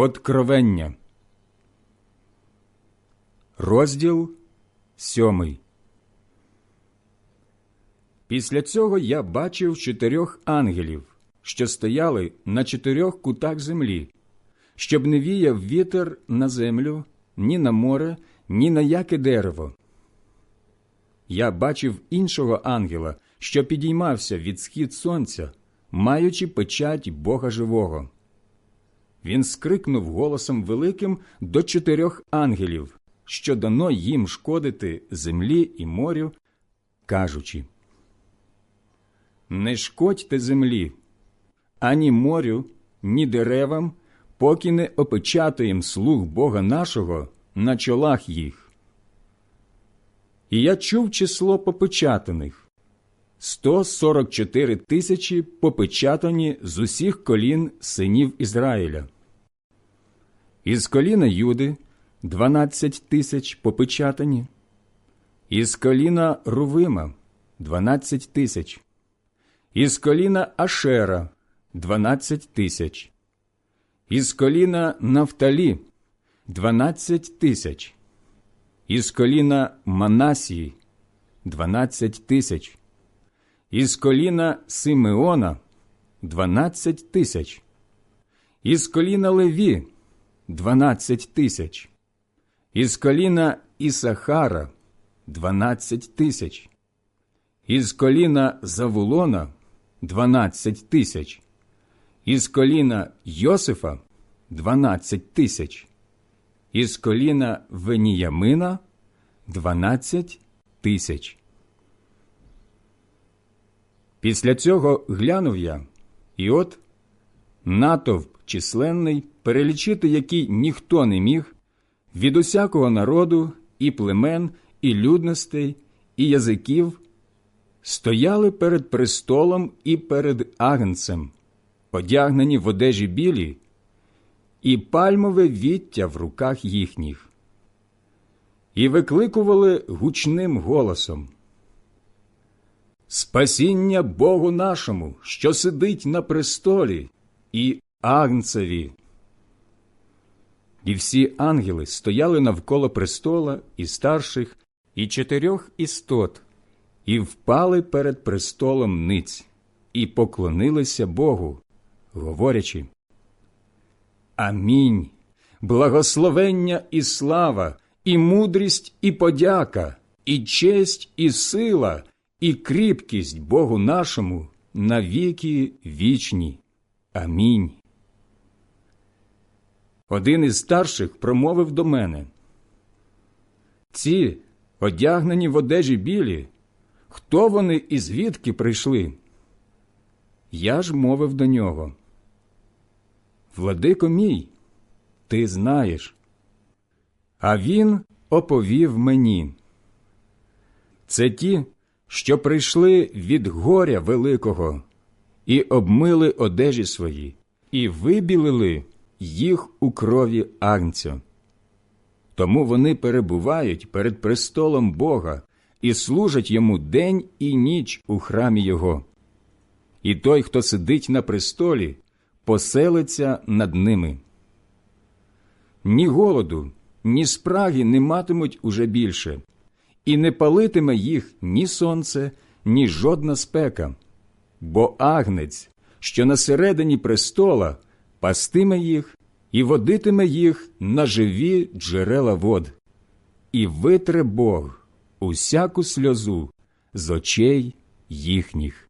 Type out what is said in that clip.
Откровення. Розділ сьомий. Після цього я бачив чотирьох ангелів, що стояли на чотирьох кутах землі, щоб не віяв вітер на землю, ні на море, ні на яке дерево. Я бачив іншого ангела, що підіймався від схід сонця, маючи печать Бога живого. Він скрикнув голосом великим до чотирьох ангелів, що дано їм шкодити землі і морю, кажучи Не шкодьте землі, ані морю, ні деревам, поки не опечатаєм слуг Бога нашого на чолах їх. І я чув число попечатаних 144 тисячі попечатані з усіх колін синів Ізраїля. Із коліна Юди 12 тисяч попечатані, із коліна Рувима 12 тисяч, із коліна Ашера 12 тисяч, із коліна Нафталі 12 тисяч, із коліна Манасії 12 тисяч, із коліна Симеона 12 тисяч, із коліна Леві 12 тисяч, із коліна Ісахара 12 тисяч, із коліна Завулона 12 тисяч, із коліна Йосифа 12 тисяч, із коліна Веніямина 12 тисяч. Після цього глянув я, і от натовп численний, перелічити який ніхто не міг, від усякого народу, і племен, і людностей, і язиків, стояли перед престолом і перед агнцем, одягнені в одежі білі, і пальмове віття в руках їхніх, і викликували гучним голосом. Спасіння Богу нашому, що сидить на престолі, і Агнцеві. І всі ангели стояли навколо престола і старших, і чотирьох істот, і впали перед престолом ниць, і поклонилися Богу, говорячи Амінь. Благословення і слава, і мудрість, і подяка, і честь, і сила, і кріпкість Богу нашому на віки вічні. Амінь. Один із старших промовив до мене. Ці, одягнені в одежі білі, хто вони і звідки прийшли? Я ж мовив до нього. Владико мій, ти знаєш. А він оповів мені. Це ті, що прийшли від горя великого, і обмили одежі свої, і вибілили їх у крові агнця. Тому вони перебувають перед престолом Бога і служать йому день і ніч у храмі Його. І той, хто сидить на престолі, поселиться над ними. Ні голоду, ні спраги не матимуть уже більше, і не палитиме їх ні сонце, ні жодна спека, бо агнець, що на середині престола, пастиме їх і водитиме їх на живі джерела вод, і витре Бог усяку сльозу з очей їхніх.